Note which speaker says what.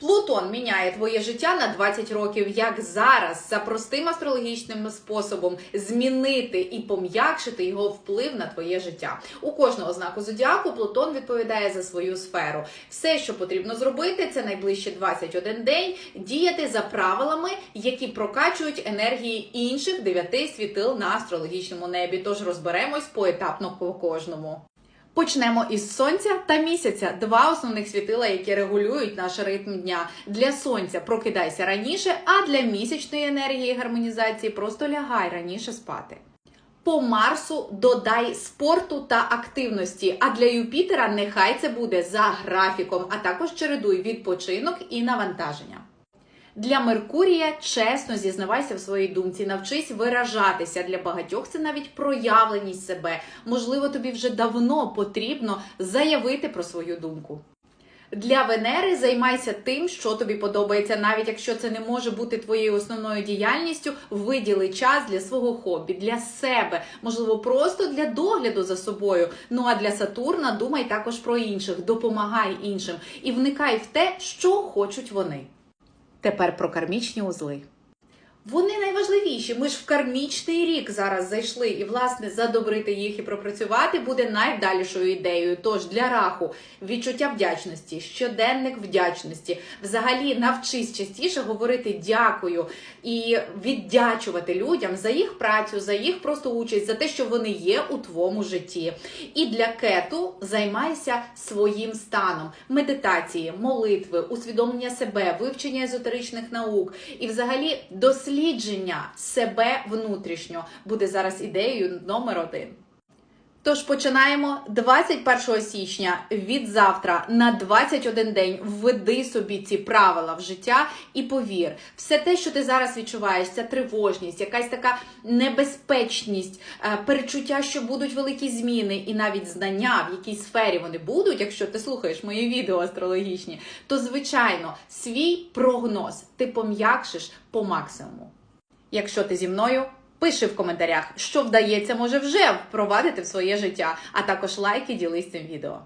Speaker 1: Плутон міняє твоє життя на 20 років, як зараз, за простим астрологічним способом змінити і пом'якшити його вплив на твоє життя. У кожного знаку зодіаку Плутон відповідає за свою сферу. Все, що потрібно зробити, це найближче 21 день діяти за правилами, які прокачують енергії інших дев'яти світил на астрологічному небі. Тож розберемось поетапно по кожному. Почнемо із сонця та місяця, два основних світила, які регулюють наш ритм дня. Для сонця прокидайся раніше, а для місячної енергії гармонізації просто лягай раніше спати. По Марсу додай спорту та активності. А для Юпітера нехай це буде за графіком, а також чередуй відпочинок і навантаження. Для Меркурія чесно зізнавайся в своїй думці, навчись виражатися. Для багатьох це навіть проявленість себе. Можливо, тобі вже давно потрібно заявити про свою думку. Для Венери займайся тим, що тобі подобається, навіть якщо це не може бути твоєю основною діяльністю, виділи час для свого хобі, для себе, можливо, просто для догляду за собою. Ну а для Сатурна думай також про інших, допомагай іншим і вникай в те, що хочуть вони. Тепер про кармічні узли. Вони найважливіші. Ми ж в кармічний рік зараз зайшли, і власне задобрити їх і пропрацювати буде найвдалішою ідеєю. Тож для раху відчуття вдячності, щоденник вдячності. Взагалі навчись частіше говорити дякую і віддячувати людям за їх працю, за їх просто участь, за те, що вони є у твоєму житті. І для кету займайся своїм станом медитації, молитви, усвідомлення себе, вивчення езотеричних наук і взагалі дослідження себе внутрішньо буде зараз ідеєю номер один. Тож починаємо 21 січня від завтра на 21 день. Введи собі ці правила в життя і повір, все те, що ти зараз відчуваєш, ця тривожність, якась така небезпечність, е, перечуття, що будуть великі зміни, і навіть знання, в якій сфері вони будуть, якщо ти слухаєш мої відео астрологічні, то звичайно свій прогноз ти пом'якшиш по максимуму. Якщо ти зі мною. Пиши в коментарях, що вдається може вже впровадити в своє життя, а також лайк і ділись цим відео.